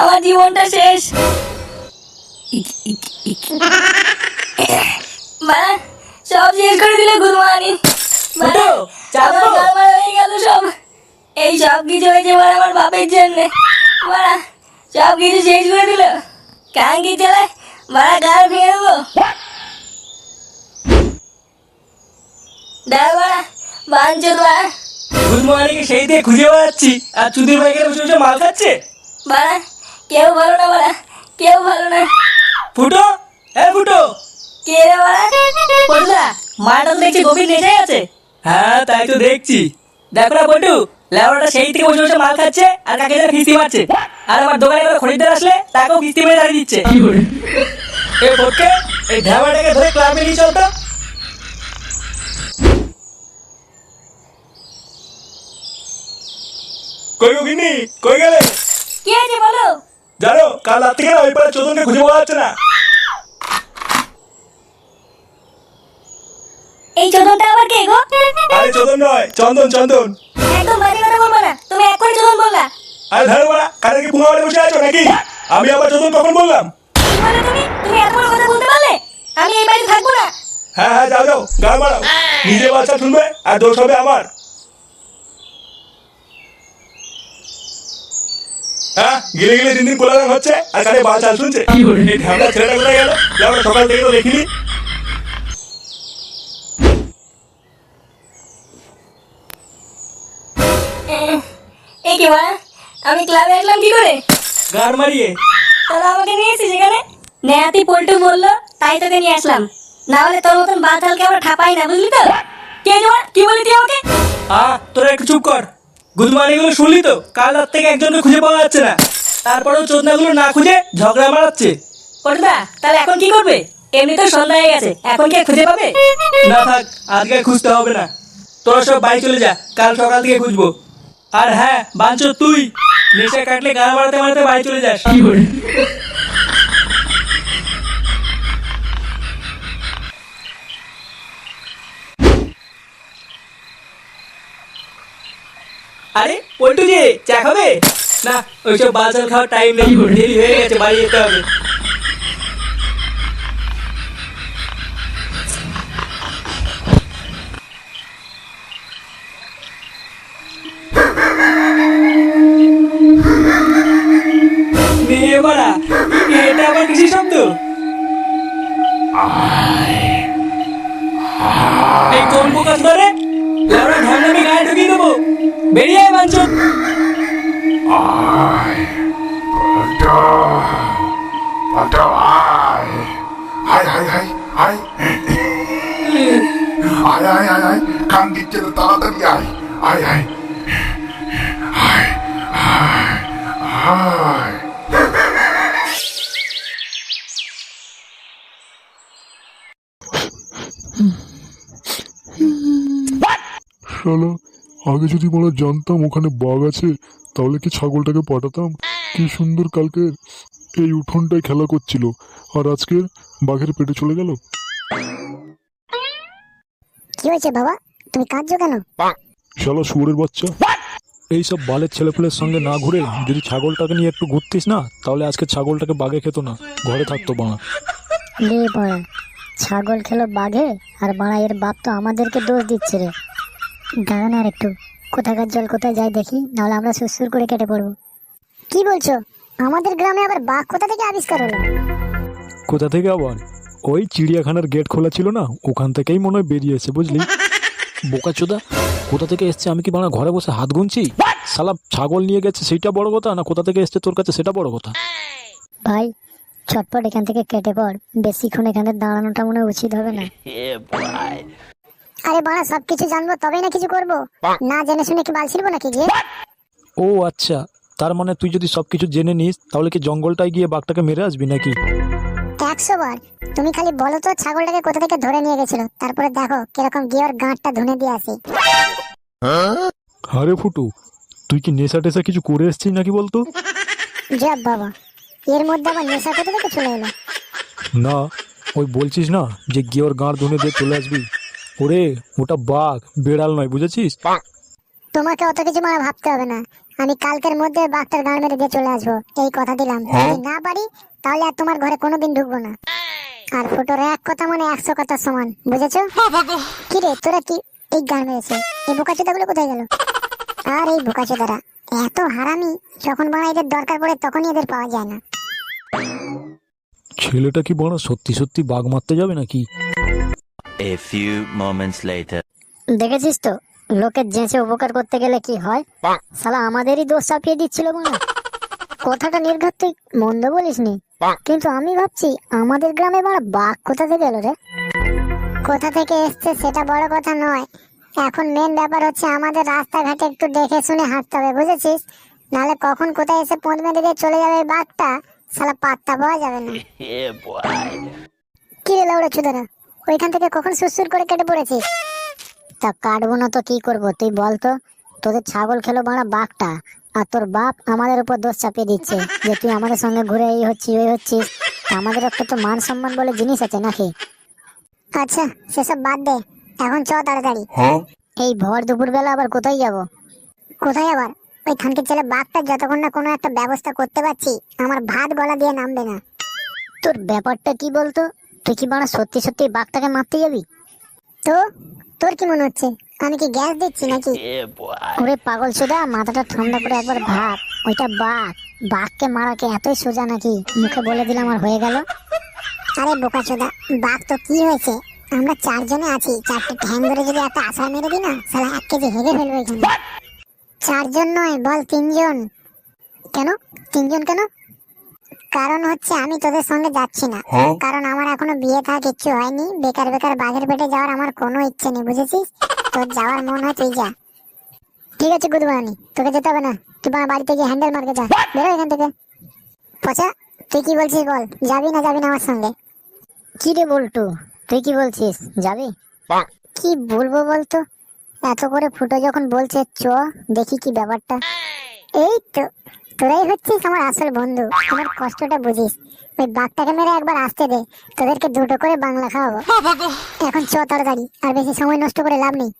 আমার জীবনটা শেষ। মা সব শেষ করে দিলে গুরুমানি আমার দেবো? হয়ে গেল সব। এই সব কিছু হয়েছে মানে আমার বাপের জন্য। মারা সব কিছু শেষ করে দিল। কাঙ্কি চলে মারা গাল ভেঙে দেবো। দাঁড়া মারা বাঞ্চো মারা গুড মর্নিং সেই দিয়ে খুঁজে বেড়াচ্ছি। আর চুদির ভাই বসে বসে মাল খাচ্ছে? মারা কেউ ভালো না মারা কেউ ভালো না। ফুটো? হ্যাঁ ফুটো! কে রে মারা পড়লা মাটা তো দেখছি গভীর নেশায় আছে। হ্যাঁ তাই তো দেখছি। দেখো না পটু লেবরাটা সেই থেকে বসে বসে মাল খাচ্ছে আর কাকে যেন ফিস্তি মারছে। আর আমার দোকানে এবার খরিদ্দার আসলে তাকেও ফিস্তি মেরে দাঁড়িয়ে দিচ্ছে। এ ফটকে এই ঢাবাটাকে ধরে ক্লাবে নিয়ে চল তো কই গিনি কই গেলে? কি হয়েছে বলো? জানো কাল রাত থেকে না ওই পাড়া চোদনকে খুঁজে পাওয়া যাচ্ছে না। এই চোদনটা আবার কে গো? আরে চোদন নয় চন্দন চন্দন। একদম বাজে কথা বলব না তুমি এক্ষুনি চোদন বললা। আরে ধরো বাড়া কানে কি পুঙ্গা বসে আছো নাকি? আমি আবার চোদন কখন বললাম? কি বলে তুমি? তুমি এত বড় কথা বলতে পারলে? আমি এই বাড়িতে থাকব না। হ্যাঁ হ্যাঁ যাও যাও গান মারাও নিজে বাচ্চা শুনবে আর দোষ হবে আমার। হ্যাঁ? গিলে গিলে দিন দিন কোলাগান হচ্ছে আর কানে বাল চাল শুনছে? ছেলেটা কোথায় গেল? যাও সকাল থেকে তো দেখিনি। এই কি মা? আমি ক্লাবে আসলাম কি করে? গাড় মারিয়ে। তাহলে আমাকে নিয়ে এসেছিস এখানে? নেহাতি পল্টু বলল তাই তোকে নিয়ে আসলাম। না হলে তোর মতন বাতালকে আমরা ঠাপাই না বুঝলি তো? কে জমা কি বলি তুই আমাকে? আ তোরা একটু চুপ কর। গুড মর্নিংগুলো শুনলি তো? কাল রাত থেকে একজনকে খুঁজে পাওয়া যাচ্ছে না। তারপরেও চোদনাগুলো না খুঁজে ঝগড়া মারাচ্ছে। পল্টুদা তাহলে এখন কি করবে? এমনি তো সন্ধ্যা হয়ে গেছে এখন কি আর খুঁজে পাবে? না থাক আজকে খুঁজতে হবে না। তোরা সব বাড়ি চলে যা কাল সকাল থেকে খুঁজবো। আর হ্যাঁ বাঞ্চো তুই। নেশা কাটলে গান মারাতে মারাতে বাড়ি চলে যাস আরে পল্টু যে খাবে না ওইসব বাজার খাওয়ার টাইম নেই দেরি হয়ে গেছে, বাড়ি যেতে হবে। আবার কিসের এই কোন করে লেবরা ঢামনামি গায়ে ঢুকিয়ে দেবো। বেরিয়ে আয় বাঞ্চত পাল্টা আয় হাই হাই হাই হাই আয় আয় আয় আয় কান দিচ্ছে তো তাড়াতাড়ি আয় আয় আয় আয় আয় আয় আগে যদি আমরা জানতাম ওখানে বাঘ আছে তাহলে কি ছাগলটাকে পাঠাতাম? কি সুন্দর কালকে এই উঠোনটায় খেলা করছিল। আর আজকে বাঘের পেটে চলে গেল? কি হয়েছে বাবা? তুমি কাঁদছো কেন? শালা শুয়োরের বাচ্চা। এইসব বালের ছেলেপুলের সঙ্গে না ঘুরে যদি ছাগলটাকে নিয়ে একটু ঘুরতিস না তাহলে আজকে ছাগলটাকে বাগে খেত না। ঘরে থাকতো বানা রে পড়া ছাগল খেলো বাঘে আর বাড়া এর বাপ তো আমাদেরকে দোষ দিচ্ছে রে। দাঁড়া না আর একটু। কোথাকার জল কোথায় যাই দেখি নাহলে আমরা সুসুর করে কেটে পড়ব। কি বলছো? আমাদের গ্রামে আবার বাঘ কোথা থেকে আবিষ্কার হলো? কোথা থেকে আবার? ওই চিড়িয়াখানার গেট খোলা ছিল না? ওখান থেকেই মনে হয় বেরিয়েছে বুঝলি। বোকাচোদা কোথা থেকে এসছে? আমি কি বানা ঘরে বসে হাত গুনছি? সালা ছাগল নিয়ে গেছে সেটা বড় কথা? না কোথা থেকে এসছে তোর কাছে সেটা বড় কথা? ভাই চটপট এখান থেকে কেটে পড়। বেশিক্ষণ এখানে দাঁড়ানোটা মনে হয় উচিত হবে না। আরে বাড়া সব কিছু জানব তবেই না কিছু করব? না জেনে শুনে কি বাল ছিড়বো নাকি গিয়ে? ও আচ্ছা তার মানে তুই যদি সব কিছু জেনে নিস তাহলে কি জঙ্গলটায় গিয়ে বাঘটাকে মেরে আসবি নাকি? একশো বার। তুমি খালি বলো তো ছাগলটাকে কোথা থেকে ধরে নিয়ে গেছিল? তারপরে দেখো কীরকম গিয়ে ওর গাঁটটা ধুনে দিয়ে আসি। আরে ফুটু তুই কি নেশা টেশা কিছু করে এসছিস নাকি বলতো? জব বাবা এর মধ্যে আবার নেশা কোথা থেকে চলে এলো? না ওই বলছিস না যে গিয়ে ওর গাঁড় ধুনে দিয়ে চলে আসবি? ওরে ওটা বাঘ বেড়াল নয় বুঝেছিস? তোমাকে অত কিছু মানে ভাবতে হবে না। আমি কালকের মধ্যে বাঘটার গান মেরে দিয়ে চলে আসব। এই কথা দিলাম। যদি না পারি তাহলে আর তোমার ঘরে কোনোদিন ঢুকবো না। আর ফটোর এক কথা মানে একশো কথা সমান বুঝেছ? কি রে তোরা কি এই গান মেরেছে? এই বোকাচোদাগুলো কোথায় গেল? আর এই বোকাচোদারা এত হারামি যখন বাড়া এদের দরকার পড়ে তখনই এদের পাওয়া যায় না। ছেলেটা কি বড় সত্যি সত্যি বাঘ মারতে যাবে নাকি? A few moments later. দেখেছিস তো? লোকের জেঁচে উপকার করতে গেলে কি হয়? শালা আমাদেরই দোষ চাপিয়ে দিচ্ছিল মনে কথাটা নির্ঘাত তুই মন্দ বলিসনি। কিন্তু আমি ভাবছি আমাদের গ্রামে বড় বাঘ কোথা থেকে এলো রে? কোথা থেকে এসছে সেটা বড় কথা নয়। এখন মেন ব্যাপার হচ্ছে আমাদের রাস্তাঘাটে একটু দেখে শুনে হাঁটতে হবে বুঝেছিস? নাহলে কখন কোথায় এসে পথ মেরে দিয়ে চলে যাবে এই বাঘটা? শালা পাত্তা পাওয়া যাবে না। কি রে লাউড়া চুদারা? ওইখান থেকে কখন সুসুর করে কেটে পড়েছিস? তা কাটবো না তো কি করব? তুই বল তো তোদের ছাগল খেলো বাড়া বাঘটা আর তোর বাপ আমাদের উপর দোষ চাপিয়ে দিচ্ছে যে তুই আমাদের সঙ্গে ঘুরে এই হচ্ছিস ওই হচ্ছিস। আমাদের একটা তো মান সম্মান বলে জিনিস আছে নাকি? আচ্ছা সেসব বাদ দে এখন চ তাড়াতাড়ি। এই ভর দুপুর বেলা আবার কোথায় যাব? কোথায় আবার? ওই খানকির ছেলে বাঘটা যতক্ষণ না কোনো একটা ব্যবস্থা করতে পারছি আমার ভাত গলা দিয়ে নামবে না। তোর ব্যাপারটা কি বলতো? তুই কি বাড়া সত্যি সত্যি বাঘটাকে মারতে যাবি? তো? তোর কি মনে হচ্ছে? আমি কি গ্যাস দিচ্ছি নাকি? ওরে পাগল সোজা মাথাটা ঠান্ডা করে একবার ভাব। ওইটা বাঘ। বাঘকে মারাকে এতই সোজা নাকি? মুখে বলে দিলাম আর হয়ে গেল। আরে বোকা চোদা বাঘ তো কি হয়েছে? আমরা চারজনে আছি চারটে ঠ্যাং ধরে যদি একটা আশা মেরে দিই না সালা এক কেজি হেগে ফেলব এখানে। চারজন নয় বল তিনজন। কেন? তিনজন কেন? কারণ হচ্ছে আমি তোদের সঙ্গে যাচ্ছি না। কারণ আমার এখনও বিয়ে থাকা কিচ্ছু হয়নি। বেকার বেকার বাঘের পেটে যাওয়ার আমার কোনো ইচ্ছে নেই বুঝেছিস? তোর যাওয়ার মন হয় তুই যা। ঠিক আছে গুদবানি তোকে যেতে হবে না। তুই আমার বাড়িতে গিয়ে হ্যান্ডেল মার্কে যা। বেরো এখান থেকে। পচা তুই কি বলছিস বল? যাবি না যাবি না আমার সঙ্গে? কি রে বলটু? তুই কি বলছিস? যাবি? কি বলব বলতো? এত করে ফুটো যখন বলছে চ দেখি কি ব্যাপারটা। এই তো। তোরাই হচ্ছিস আমার আসল বন্ধু। আমার কষ্টটা বুঝিস। ওই বাঘটাকে মেরে একবার আসতে দে। তোদেরকে দুটো করে বাংলা খাওয়াবো। এখন চ তাড়াতাড়ি। আর বেশি সময় নষ্ট করে লাভ নেই।